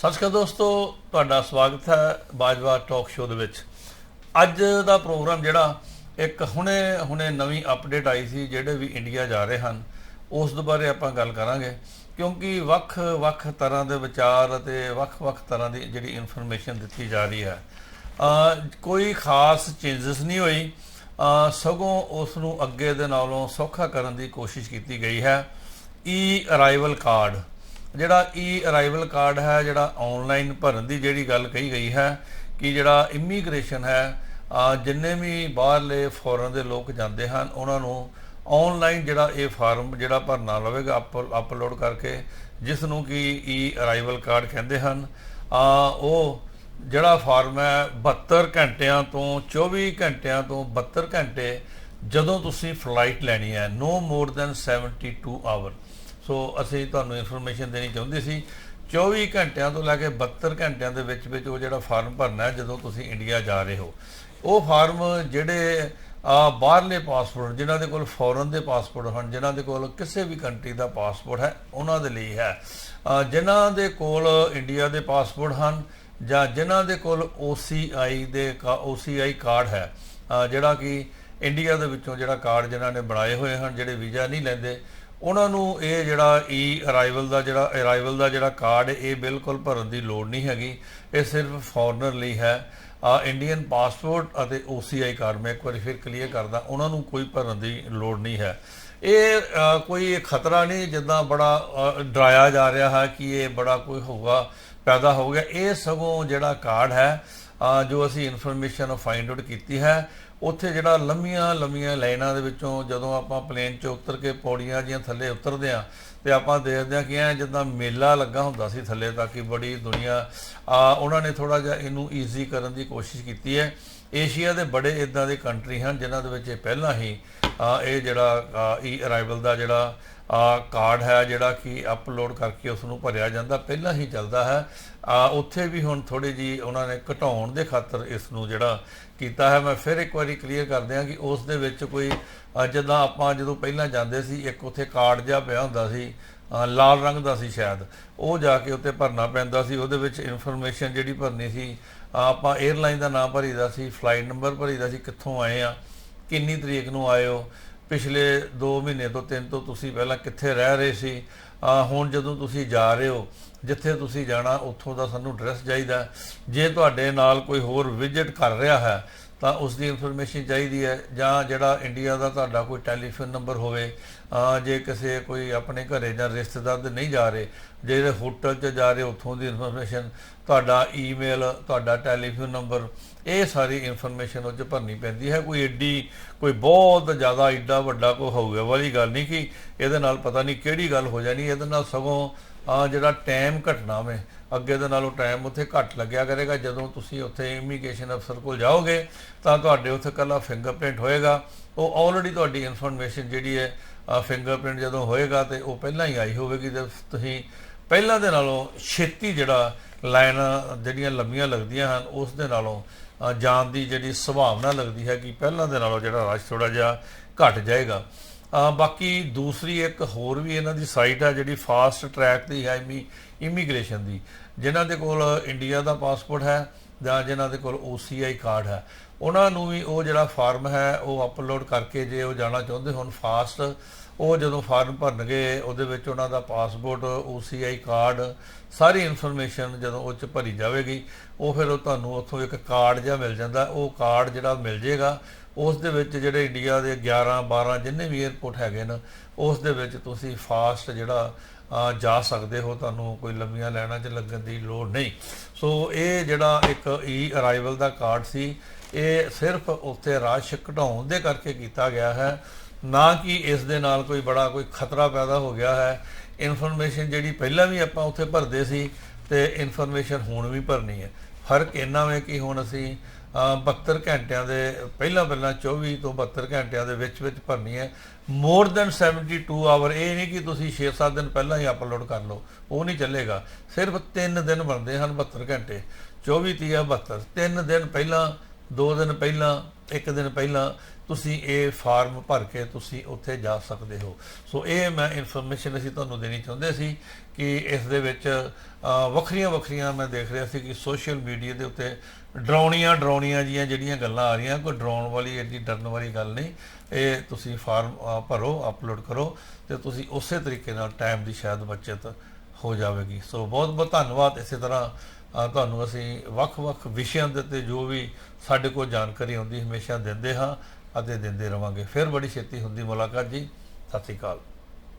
ਸਤਿ ਸ਼੍ਰੀ ਅਕਾਲ ਦੋਸਤੋ, ਤੁਹਾਡਾ ਸਵਾਗਤ ਹੈ ਬਾਜਵਾ ਟਾਕ ਸ਼ੋਅ ਦੇ ਵਿੱਚ। ਅੱਜ ਦਾ ਪ੍ਰੋਗਰਾਮ ਜਿਹੜਾ, ਇੱਕ ਹੁਣੇ ਹੁਣੇ ਨਵੀਂ ਅਪਡੇਟ ਆਈ ਸੀ ਜਿਹੜੇ ਵੀ ਇੰਡੀਆ ਜਾ ਰਹੇ ਹਨ, ਉਸ ਦੇ ਬਾਰੇ ਆਪਾਂ ਗੱਲ ਕਰਾਂਗੇ। ਕਿਉਂਕਿ ਵੱਖ-ਵੱਖ ਤਰ੍ਹਾਂ ਦੇ ਵਿਚਾਰ ਅਤੇ ਵੱਖ-ਵੱਖ ਤਰ੍ਹਾਂ ਦੀ ਜਿਹੜੀ ਇਨਫੋਰਮੇਸ਼ਨ ਦਿੱਤੀ ਜਾ ਰਹੀ ਹੈ ਕੋਈ ਖਾਸ ਚੇਂਜਸ ਨਹੀਂ ਹੋਈ ਸਗੋਂ ਉਸ ਨੂੰ ਅੱਗੇ ਦੇ ਨਾਲੋਂ ਸੌਖਾ ਕਰਨ ਦੀ ਕੋਸ਼ਿਸ਼ ਕੀਤੀ ਗਈ ਹੈ ਈ ਅਰਾਈਵਲ ਕਾਰਡ ਜਿਹੜਾ ਈ ਅਰਾਈਵਲ ਕਾਰਡ ਹੈ, ਜਿਹੜਾ ਆਨਲਾਈਨ ਭਰਨ ਦੀ ਜਿਹੜੀ ਗੱਲ ਕਹੀ ਗਈ ਹੈ ਕਿ ਜਿਹੜਾ ਇਮੀਗ੍ਰੇਸ਼ਨ ਹੈ ਜਿੰਨੇ ਵੀ ਬਾਹਰਲੇ ਫੋਰਨ ਦੇ ਲੋਕ ਜਾਂਦੇ ਹਨ, ਉਹਨਾਂ ਨੂੰ ਆਨਲਾਈਨ ਜਿਹੜਾ ਇਹ ਫਾਰਮ ਜਿਹੜਾ ਭਰਨਾ ਲਵੇਗਾ ਅਪਲੋਡ ਕਰਕੇ ਜਿਸ ਨੂੰ ਕਿ ਈ ਅਰਾਈਵਲ ਕਾਰਡ ਕਹਿੰਦੇ ਹਨ। ਅਹ ਉਹ ਜਿਹੜਾ ਫਾਰਮ ਹੈ 72 ਘੰਟਿਆਂ ਤੋਂ 24 ਘੰਟਿਆਂ ਤੋਂ 72 ਘੰਟੇ ਜਦੋਂ ਤੁਸੀਂ ਫਲਾਈਟ ਲੈਣੀ ਹੈ ਨੋ ਮੋਰ ਦੈਨ 72 ਆਵਰ ਸੋ ਅਸੀਂ ਤੁਹਾਨੂੰ ਇਨਫੋਰਮੇਸ਼ਨ ਦੇਣੀ ਚਾਹੁੰਦੇ ਸੀ। 24 ਘੰਟਿਆਂ ਤੋਂ ਲੈ ਕੇ 72 ਘੰਟਿਆਂ ਦੇ ਵਿੱਚ ਵਿੱਚ ਉਹ ਜਿਹੜਾ ਫਾਰਮ ਭਰਨਾ ਹੈ, ਜਦੋਂ ਤੁਸੀਂ ਇੰਡੀਆ ਜਾ ਰਹੇ ਹੋ। ਉਹ ਫਾਰਮ ਜਿਹੜੇ ਆ ਬਾਹਰਲੇ ਪਾਸਪੋਰਟ ਜਿਨ੍ਹਾਂ ਦੇ ਕੋਲ ਫੋਰਨ ਦੇ ਪਾਸਪੋਰਟ ਹਨ, ਜਿਨ੍ਹਾਂ ਦੇ ਕੋਲ ਕਿਸੇ ਵੀ ਕੰਟਰੀ ਦਾ ਪਾਸਪੋਰਟ ਹੈ, ਉਹਨਾਂ ਦੇ ਲਈ ਹੈ। ਜਿਨ੍ਹਾਂ ਦੇ ਕੋਲ ਇੰਡੀਆ ਦੇ ਪਾਸਪੋਰਟ ਹਨ, ਜਾਂ ਜਿਨ੍ਹਾਂ ਦੇ ਕੋਲ OCI ਦੇ OCI ਕਾਰਡ ਹੈ ਜਿਹੜਾ ਕਿ ਇੰਡੀਆ ਦੇ ਵਿੱਚੋਂ ਜਿਹੜਾ ਕਾਰਡ ਜਿਨ੍ਹਾਂ ਨੇ ਬਣਾਏ ਹੋਏ ਹਨ, ਜਿਹੜੇ ਵੀਜ਼ਾ ਨਹੀਂ ਲੈਂਦੇ ਉਹਨਾਂ ਨੂੰ ਇਹ ਜਿਹੜਾ e ਈ ਅਰਾਈਵਲ ਦਾ ਜਿਹੜਾ ਅਰਾਈਵਲ ਦਾ ਜਿਹੜਾ ਕਾਰਡ ਇਹ ਬਿਲਕੁਲ ਭਰਨ ਦੀ ਲੋੜ ਨਹੀਂ ਹੈਗੀ। ਇਹ ਸਿਰਫ ਫੋਰਨਰ ਲਈ ਹੈ। ਆ ਇੰਡੀਅਨ ਪਾਸਪੋਰਟ ਅਤੇ OCI ਕਾਰਡ ਮੈਂ ਇੱਕ ਵਾਰੀ ਫਿਰ ਕਲੀਅਰ ਕਰਦਾ, ਉਹਨਾਂ ਨੂੰ ਕੋਈ ਭਰਨ ਦੀ ਲੋੜ ਨਹੀਂ ਹੈ। ਇਹ ਕੋਈ ਖਤਰਾ ਨਹੀਂ ਜਿੱਦਾਂ ਬੜਾ ਡਰਾਇਆ ਜਾ ਰਿਹਾ ਹੈ ਕਿ ਇਹ ਬੜਾ ਕੋਈ ਹੋਊਗਾ, ਪੈਦਾ ਹੋ ਗਿਆ ਇਹ ਸਗੋਂ ਜਿਹੜਾ ਕਾਰਡ ਹੈ ਜੋ ਅਸੀਂ ਇਨਫੋਰਮੇਸ਼ਨ ਫਾਈਂਡ ਆਊਟ ਕੀਤੀ ਹੈ ਉੱਥੇ ਜਿਹੜਾ ਲੰਮੀਆਂ ਲੰਮੀਆਂ ਲਾਈਨਾਂ ਦੇ ਵਿੱਚੋਂ ਜਦੋਂ ਆਪਾਂ ਪਲੇਨ 'ਚ ਉਤਰ ਕੇ ਪੌੜੀਆਂ ਜੀਆਂ ਥੱਲੇ ਉਤਰਦੇ ਆ ਤੇ ਆਪਾਂ ਦੇਖਦੇ ਆ ਕਿ ਐ ਜਿੱਦਾਂ ਮੇਲਾ ਲੱਗਾ ਹੁੰਦਾ ਸੀ ਥੱਲੇ ਤਾਂ ਕਿ ਬੜੀ ਦੁਨੀਆ ਆ ਉਹਨਾਂ ਨੇ ਥੋੜਾ ਜਿਹਾ ਇਹਨੂੰ ਈਜ਼ੀ ਕਰਨ ਦੀ ਕੋਸ਼ਿਸ਼ ਕੀਤੀ ਹੈ। ਏਸ਼ੀਆ ਦੇ ਬੜੇ ਇਦਾਂ ਦੇ ਕੰਟਰੀ ਹਨ ਜਿਨ੍ਹਾਂ ਦੇ ਵਿੱਚ ਇਹ ਪਹਿਲਾਂ ਹੀ ਇਹ ਜਿਹੜਾ ਈ ਅਰਾਈਵਲ ਦਾ ਜਿਹੜਾ ਕਾਰਡ ਹੈ ਜਿਹੜਾ ਕਿ ਅਪਲੋਡ ਕਰਕੇ ਉਸ ਨੂੰ ਭਰਿਆ ਜਾਂਦਾ ਪਹਿਲਾਂ ਹੀ ਚੱਲਦਾ ਹੈ। ਉੱਥੇ ਵੀ ਹੁਣ ਥੋੜੀ ਜੀ ਉਹਨਾਂ ਨੇ ਘਟਾਉਣ ਦੇ ਖਾਤਰ ਇਸ ਨੂੰ ਜਿਹੜਾ ਕੀਤਾ ਹੈ। ਮੈਂ ਫਿਰ ਇੱਕ ਵਾਰੀ ਕਲੀਅਰ ਕਰ ਦਿਆਂ ਕਿ ਉਸ ਦੇ ਵਿੱਚ ਕੋਈ ਅ, ਜਿੱਦਾਂ ਆਪਾਂ ਜਦੋਂ ਪਹਿਲਾਂ ਜਾਂਦੇ ਸੀ ਇੱਕ ਉੱਥੇ ਕਾਰਡ ਜਿਹਾ ਪਿਆ ਹੁੰਦਾ ਸੀ ਲਾਲ ਰੰਗ ਦਾ ਸੀ ਸ਼ਾਇਦ। ਉਹ ਜਾ ਕੇ ਉੱਤੇ ਭਰਨਾ ਪੈਂਦਾ ਸੀ, ਉਹਦੇ ਵਿੱਚ ਇਨਫੋਰਮੇਸ਼ਨ ਜਿਹੜੀ ਭਰਨੀ ਸੀ, ਆਪਾਂ 에ਅਰਲਾਈਨ ਦਾ ਨਾਮ ਭਰੀਦਾ ਸੀ ਫਲਾਈਟ ਨੰਬਰ ਭਰੀਦਾ ਸੀ, ਕਿੱਥੋਂ ਆਏ ਆ, ਕਿੰਨੀ ਤਰੀਕ ਨੂੰ ਆਏ ਹੋ ਪਿਛਲੇ 2 ਮਹੀਨੇ ਤੋਂ 3 ਤੋਂ ਤੁਸੀਂ ਪਹਿਲਾਂ ਕਿੱਥੇ ਰਹਿ ਰਹੇ ਸੀ ਹੁਣ ਜਦੋਂ ਤੁਸੀਂ ਜਾ ਰਹੇ ਹੋ, ਜਿੱਥੇ ਤੁਸੀਂ ਜਾਣਾ, ਉੱਥੋਂ ਦਾ ਸਾਨੂੰ ਐਡਰੈਸ ਚਾਹੀਦਾ। ਜੇ ਤੁਹਾਡੇ ਨਾਲ ਕੋਈ ਹੋਰ ਵਿਜ਼ਿਟ ਕਰ ਰਿਹਾ ਹੈ ਤਾਂ ਉਸ ਦੀ ਇਨਫੋਰਮੇਸ਼ਨ ਚਾਹੀਦੀ ਹੈ ਜਾਂ ਜਿਹੜਾ ਇੰਡੀਆ ਦਾ ਤੁਹਾਡਾ ਕੋਈ ਟੈਲੀਫੋਨ ਨੰਬਰ ਹੋਵੇ ਜੇ ਕਿਸੇ ਕੋਈ ਆਪਣੇ ਘਰੇ ਜਾਂ ਰਿਸ਼ਤੇਦਾਰ ਦੇ ਨਹੀਂ ਜਾ ਰਹੇ ਜਿਹੜੇ ਹੋਟਲ 'ਚ ਜਾ ਰਹੇ, ਉੱਥੋਂ ਦੀ ਇਨਫੋਰਮੇਸ਼ਨ ਤੁਹਾਡਾ ਈਮੇਲ ਤੁਹਾਡਾ ਟੈਲੀਫੋਨ ਨੰਬਰ ਇਹ ਸਾਰੀ ਇਨਫੋਰਮੇਸ਼ਨ ਉਹ 'ਚ ਭਰਨੀ ਪੈਂਦੀ ਹੈ। ਕੋਈ ਏਡੀ ਕੋਈ ਬਹੁਤ ਜ਼ਿਆਦਾ ਏਡਾ ਵੱਡਾ ਕੋਈ ਹੋਊਗਾ ਵਾਲੀ ਗੱਲ ਨਹੀਂ ਕਿ ਇਹਦੇ ਨਾਲ ਪਤਾ ਨਹੀਂ ਕਿਹੜੀ ਗੱਲ ਹੋ ਜਾਣੀ, ਇਹਦੇ ਨਾਲ ਸਗੋਂ ਆ ਜਿਹੜਾ ਟਾਈਮ ਘਟਣਾ ਵੇ, ਅੱਗੇ ਦੇ ਨਾਲੋਂ ਟਾਈਮ ਉੱਥੇ ਘੱਟ ਲੱਗਿਆ ਕਰੇਗਾ। ਜਦੋਂ ਤੁਸੀਂ ਉੱਥੇ ਇਮੀਗ੍ਰੇਸ਼ਨ ਅਫਸਰ ਕੋਲ ਜਾਓਗੇ, ਤਾਂ ਤੁਹਾਡੇ ਉੱਥੇ ਕੱਲਾ ਫਿੰਗਰਪ੍ਰਿੰਟ ਹੋਏਗਾ। ਉਹ ਆਲਰੇਡੀ ਤੁਹਾਡੀ ਇਨਫੋਰਮੇਸ਼ਨ ਜਿਹੜੀ ਹੈ ਫਿੰਗਰਪ੍ਰਿੰਟ ਜਦੋਂ ਹੋਏਗਾ ਤੇ ਉਹ ਪਹਿਲਾਂ ਹੀ ਆਈ ਹੋਵੇਗੀ। ਤੇ ਤੁਸੀਂ ਪਹਿਲਾਂ ਦੇ ਨਾਲੋਂ ਛੇਤੀ ਜਿਹੜਾ ਲਾਈਨ ਜਿਹੜੀਆਂ ਲੰਮੀਆਂ ਲੱਗਦੀਆਂ ਹਨ, ਉਸ ਦੇ ਨਾਲੋਂ ਜਾਣ ਦੀ ਜਿਹੜੀ ਸੰਭਾਵਨਾ ਲੱਗਦੀ ਹੈ ਕਿ ਪਹਿਲਾਂ ਦੇ ਨਾਲੋਂ ਜਿਹੜਾ ਰਸ਼ ਥੋੜਾ ਜਿਹਾ ਘਟ ਜਾਏਗਾ। ਬਾਕੀ ਦੂਸਰੀ ਇੱਕ ਹੋਰ ਵੀ ਇਹਨਾਂ ਦੀ ਸਾਈਟ ਹੈ ਜਿਹੜੀ ਫਾਸਟ ਟਰੈਕ ਦੀ ਹੈ ਇਮੀਗ੍ਰੇਸ਼ਨ ਦੀ, ਜਿਨ੍ਹਾਂ ਦੇ ਕੋਲ ਇੰਡੀਆ ਦਾ ਪਾਸਪੋਰਟ ਹੈ ਜਾਂ ਜਿਨ੍ਹਾਂ ਦੇ ਕੋਲ OCI ਕਾਰਡ ਹੈ। ਉਹਨਾਂ ਨੂੰ ਵੀ ਉਹ ਜਿਹੜਾ ਫਾਰਮ ਹੈ ਉਹ ਅਪਲੋਡ ਕਰਕੇ ਜੇ ਉਹ ਜਾਣਾ ਚਾਹੁੰਦੇ ਹੋਣ ਫਾਸਟ ਉਹ ਜਦੋਂ ਫਾਰਮ ਭਰਨਗੇ, ਉਹਦੇ ਵਿੱਚ ਉਹਨਾਂ ਦਾ ਪਾਸਪੋਰਟ OCI ਕਾਰਡ ਸਾਰੀ ਇਨਫੋਰਮੇਸ਼ਨ ਜਦੋਂ ਉਹ ਚ ਭਰੀ ਜਾਵੇਗੀ, ਉਹ ਫਿਰ ਉਹ ਤੁਹਾਨੂੰ ਉੱਥੋਂ ਇੱਕ ਕਾਰਡ ਜਿਹਾ ਮਿਲ ਜਾਂਦਾ, ਉਹ ਕਾਰਡ ਜਿਹੜਾ ਮਿਲ ਜੇਗਾ ਉਸ ਦੇ ਵਿੱਚ ਜਿਹੜੇ ਇੰਡੀਆ ਦੇ 11 12 ਜਿੰਨੇ ਵੀ 에ਅਰਪੋਰਟ ਹੈਗੇ ਨੇ, ਉਸ ਦੇ ਵਿੱਚ ਤੁਸੀਂ ਫਾਸਟ ਜਿਹੜਾ ਜਾ ਸਕਦੇ ਹੋ, ਤੁਹਾਨੂੰ ਕੋਈ ਲੰਮੀਆਂ ਲਾਈਨਾਂ 'ਚ ਲੱਗਣ ਦੀ ਲੋੜ ਨਹੀਂ। ਸੋ ਇਹ ਜਿਹੜਾ ਇੱਕ ਈ ਅਰਾਈਵਲ ਦਾ ਕਾਰਡ ਸੀ, ਇਹ ਸਿਰਫ ਉੱਥੇ ਰਸ਼ ਘਟਾਉਣ ਦੇ ਕਰਕੇ ਕੀਤਾ ਗਿਆ ਹੈ। ਨਾ ਕਿ ਇਸ ਦੇ ਨਾਲ ਕੋਈ ਬੜਾ ਕੋਈ ਖਤਰਾ ਪੈਦਾ ਹੋ ਗਿਆ ਹੈ। ਇਨਫੋਰਮੇਸ਼ਨ ਜਿਹੜੀ ਪਹਿਲਾਂ ਵੀ ਆਪਾਂ ਉੱਥੇ ਭਰਦੇ ਸੀ, ਤੇ ਇਨਫੋਰਮੇਸ਼ਨ ਹੁਣ ਵੀ ਭਰਨੀ ਹੈ। ਫ਼ਰਕ ਇੰਨਾ ਹੈ ਕਿ ਹੁਣ ਅਸੀਂ 72 ਘੰਟਿਆਂ ਦੇ, ਪਹਿਲਾਂ ਪਹਿਲਾਂ 24 ਤੋਂ 72 ਘੰਟਿਆਂ ਦੇ ਵਿੱਚ ਵਿੱਚ ਭਰਨੀ ਹੈ। ਮੋਰ ਦੈਨ 72 ਆਵਰ ਇਹ ਨਹੀਂ ਕਿ ਤੁਸੀਂ 6-7 ਦਿਨ ਪਹਿਲਾਂ ਹੀ ਅਪਲੋਡ ਕਰ ਲਓ, ਉਹ ਨਹੀਂ ਚੱਲੇਗਾ। ਸਿਰਫ 3 ਦਿਨ ਬਣਦੇ ਹਨ 72 ਘੰਟੇ। 24 30 72 3 ਦਿਨ ਪਹਿਲਾਂ 2 ਦਿਨ ਪਹਿਲਾਂ ਇੱਕ ਦਿਨ ਪਹਿਲਾਂ ਤੁਸੀਂ ਇਹ ਫਾਰਮ ਭਰ ਕੇ ਤੁਸੀਂ ਉੱਥੇ ਜਾ ਸਕਦੇ ਹੋ। ਸੋ ਇਹ ਮੈਂ ਇਨਫੋਰਮੇਸ਼ਨ ਅਸੀਂ ਤੁਹਾਨੂੰ ਦੇਣੀ ਚਾਹੁੰਦੇ ਸੀ ਕਿ ਇਸ ਦੇ ਵਿੱਚ ਵੱਖਰੀਆਂ ਵੱਖਰੀਆਂ ਮੈਂ ਦੇਖ ਰਿਹਾ ਸੀ ਕਿ ਸੋਸ਼ਲ ਮੀਡੀਆ ਦੇ ਉੱਤੇ ਡਰਾਉਣੀਆਂ ਡਰਾਉਣੀਆਂ ਜੀਆਂ ਜਿਹੜੀਆਂ ਗੱਲਾਂ ਆ ਰਹੀਆਂ, ਕੋਈ ਡਰਾਉਣ ਵਾਲੀ ਐਡੀ ਡਰਨ ਵਾਲੀ ਗੱਲ ਨਹੀਂ। ਇਹ ਤੁਸੀਂ ਫਾਰਮ ਭਰੋ ਅਪਲੋਡ ਕਰੋ ਤੇ ਤੁਸੀਂ ਉਸੇ ਤਰੀਕੇ ਨਾਲ ਟਾਈਮ ਦੀ ਸ਼ਾਇਦ ਬਚਤ ਹੋ ਜਾਵੇਗੀ। ਸੋ ਬਹੁਤ ਬਹੁਤ ਧੰਨਵਾਦ ਇਸੇ ਤਰ੍ਹਾਂ ਤੁਹਾਨੂੰ ਅਸੀਂ ਵੱਖ-ਵੱਖ ਵਿਸ਼ਿਆਂ ਦੇ ਉੱਤੇ ਜੋ ਵੀ ਸਾਡੇ ਕੋਲ ਜਾਣਕਾਰੀ ਆਉਂਦੀ ਹਮੇਸ਼ਾ ਦਿੰਦੇ ਹਾਂ ਅਤੇ ਦਿੰਦੇ ਰਵਾਂਗੇ। ਫਿਰ ਬੜੀ ਛੇਤੀ ਹੁੰਦੀ ਮੁਲਾਕਾਤ ਜੀ। ਸਤਿ ਸ਼੍ਰੀ ਅਕਾਲ।